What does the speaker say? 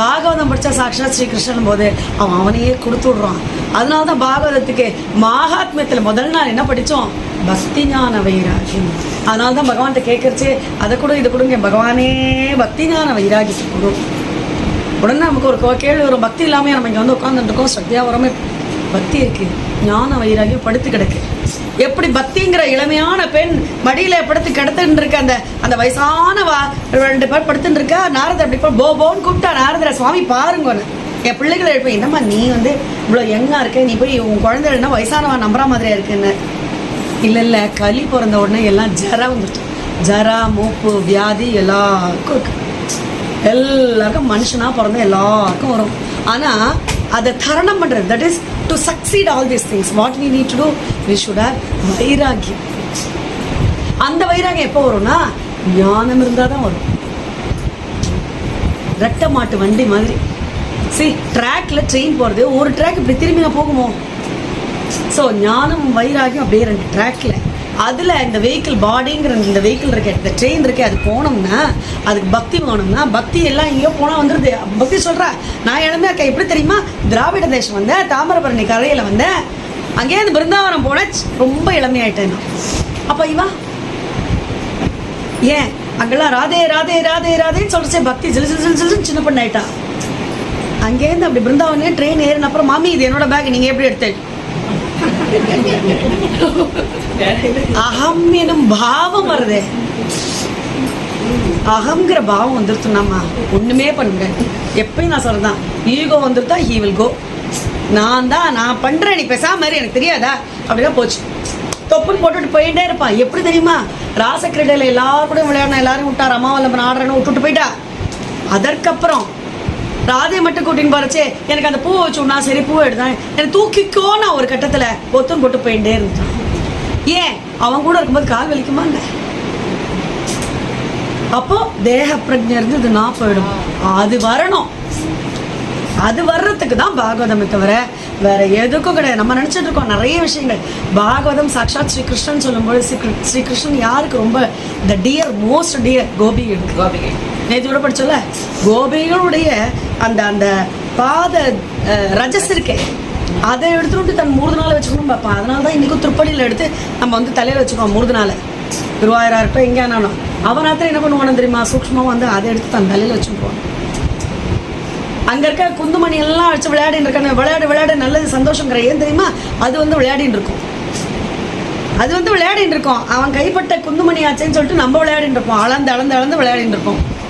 பாகவதம் படித்தா சாட்சாத் ஸ்ரீகிருஷ்ணன் போது அவன் அவனையே கொடுத்து விடுறான் அதனால தான் பாகவதத்துக்கு மகாத்மியத்தில் முதல் நாள் என்ன படித்தோம் பக்தி ஞான வைராகி. அதனால தான் பகவான்கிட்ட கேட்கறச்சு அதை கூட இது கொடுங்க. பகவானே பக்தி ஞான வைராகி கொடு. உடனே நமக்கு ஒரு கோ- கேள்வி வரும். பக்தி இல்லாமல் நம்ம இங்கே வந்து உட்காந்துட்டு இருக்கோம்? ஸ்ரத்தையாக பக்தி இருக்குது ஞான வைராகியம் படுத்து கிடக்கு. எப்படி பக்திங்கிற இளமையான பெண் மடியில படுத்து கிடத்துட்டு இருக்க அந்த அந்த வயசான வா ரெண்டு பேர் படுத்துட்டு இருக்கா நாரதர் அப்படி போ- போன்னு கூப்பிட்டா நாரதரை சுவாமி பாருங்கன்னு என் பிள்ளைகளை எழுப்பேன் என்னம்மா நீ வந்து இவ்வளோ எங்காக இருக்க? நீ போய் உன் குழந்தைகள்னா வயசானவா நம்புற மாதிரியா இருக்குன்னு? இல்லை இல்லை களி பிறந்த உடனே எல்லாம் ஜரா வந்துட்டு ஜரா மூப்பு வியாதி எல்லாருக்கும் இருக்கு. எல்லாருக்கும் மனுஷனாக பிறந்த எல்லாருக்கும் வரும். ஆனால் அதை தரணம் பண்ணுறது that is to succeed all these things what we need to do we should have வைராகியம் அந்த வைராகியம் எப்போ வரும்னா ஞானம் இருந்தால் தான் வரும். ரத்த மாட்டு வண்டி மாதிரி. சரி ட்ராக்ல ட்ரெயின் போகிறது ஒரு ட்ராக் இப்படி திரும்பி போகுமோ? ஸோ ஞானம் வைராகியம் அப்படியே ரெண்டு ட்ராக்ல அதில் இந்த வெஹிக்கிள் பாடிங்கிற இந்த வெஹிக்கிள் இருக்க இந்த ட்ரெயின் இருக்கே அது போனோம்னா அதுக்கு பக்தி போனோம்னா பக்தி எல்லாம் எங்கேயோ போனால் வந்துடுது பக்தி சொல்கிறா நான் இளமையா இருக்கேன் எப்படி தெரியுமா? திராவிட தேசம் வந்தேன் தாமிரபரணி கரையில் வந்தேன். அங்கேயே அந்த பிருந்தாவனம் போனேன். ரொம்ப இளமையாயிட்டேன் அப்போ இவா ஏன் அங்கெல்லாம் ராதே ராதே ராதே ராதேன்னு சொல்லிச்சே பக்தி. ஜில் ஜில் ஜில் ஜிலுன்னு சின்ன பண்ணாயிட்டா. அங்கேருந்து அப்படி பிருந்தாவனே ட்ரெயின் ஏறின அப்புறம் மாமி இது என்னோட பேக் நீங்கள் எப்படி எடுத்தேன் அகம் எனும் பாவம் வருதே. அகங்கிற பாவம் வந்துருத்துனாமா ஒண்ணுமே பண்ணுங்க எப்பயும் நான் சொல்றேன் ஈகோ வந்துருத்தா ஹீ வில் கோ நான் தான் நான் பண்றேன் நீ பேசாம மாதிரி எனக்கு தெரியாதா? அப்படிதான் போச்சு. தொப்புன்னு போட்டுட்டு போயிட்டே இருப்பான். எப்படி தெரியுமா? ராசக்கிரடையில எல்லாரும் கூட விளையாடணும் எல்லாரும் விட்டா ரமாவல்லப்பன் ஆடுறேன்னு விட்டுட்டு போயிட்டா. அதற்கப்புறம் ராதையை மட்டும் கூட்டின்னு போறச்சே எனக்கு அந்த பூ வச்சு விடா சரி பூ எடுத்தான். எனக்கு தூக்கிக்கோ நான் ஒரு கட்டத்துல பொத்துன்னு போட்டு போயிட்டே இருந்துட்டான். ஏன்? அவன் கூட இருக்கும்போது கால் வலிக்குமாங்க. அப்போ தேக பிரஜை இருந்து இது நான் போயிடும். அது வரணும். அது வர்றதுக்கு தான் பாகவதமே தவிர வேற எதுக்கும் கிடையாது. நம்ம நினைச்சிட்டு இருக்கோம் நிறைய விஷயங்கள். பாகவதம் சாக்ஷாத் ஸ்ரீகிருஷ்ணன் சொல்லும்போது ஸ்ரீ ஸ்ரீகிருஷ்ணன் யாருக்கு ரொம்ப த டியர் மோஸ்ட் டியர் கோபிகளுக்கு கோபிகை. நேற்று கூட படிச்சோல்ல கோபிகளுடைய அந்த அந்த பாத ரஜஸ் இருக்கே அதை எடுத்துட்டு தன் மூர்தனால வச்சுக்கணும் பார்ப்பான் அதனால தான் இன்றைக்கும் திருப்படியில் எடுத்து நம்ம வந்து தலையில் வச்சுக்கோம் மூர்தனால குருவாயிரா இருக்கட்டும் எங்கே ஆனாலும். அவன் ராத்திரி என்ன பண்ணுவானு தெரியுமா? சூக்ஷ்மமாக வந்து அதை எடுத்து தன் தலையில் வச்சுக்குவான். அங்கே இருக்க குந்துமணி எல்லாம் வச்சு விளையாடின்னு இருக்கானே விளையாடு விளையாடு நல்லது சந்தோஷங்கிற ஏன் தெரியுமா? அது வந்து விளையாடின்னு இருக்கும். அது வந்து விளையாடின்னு இருக்கோம். அவன் கைப்பட்ட குந்துமணி ஆச்சேன்னு சொல்லிட்டு நம்ம விளையாடின்னு இருப்போம். அளந்து அளந்து அளந்து விளையாடின்னு இருப்போம்.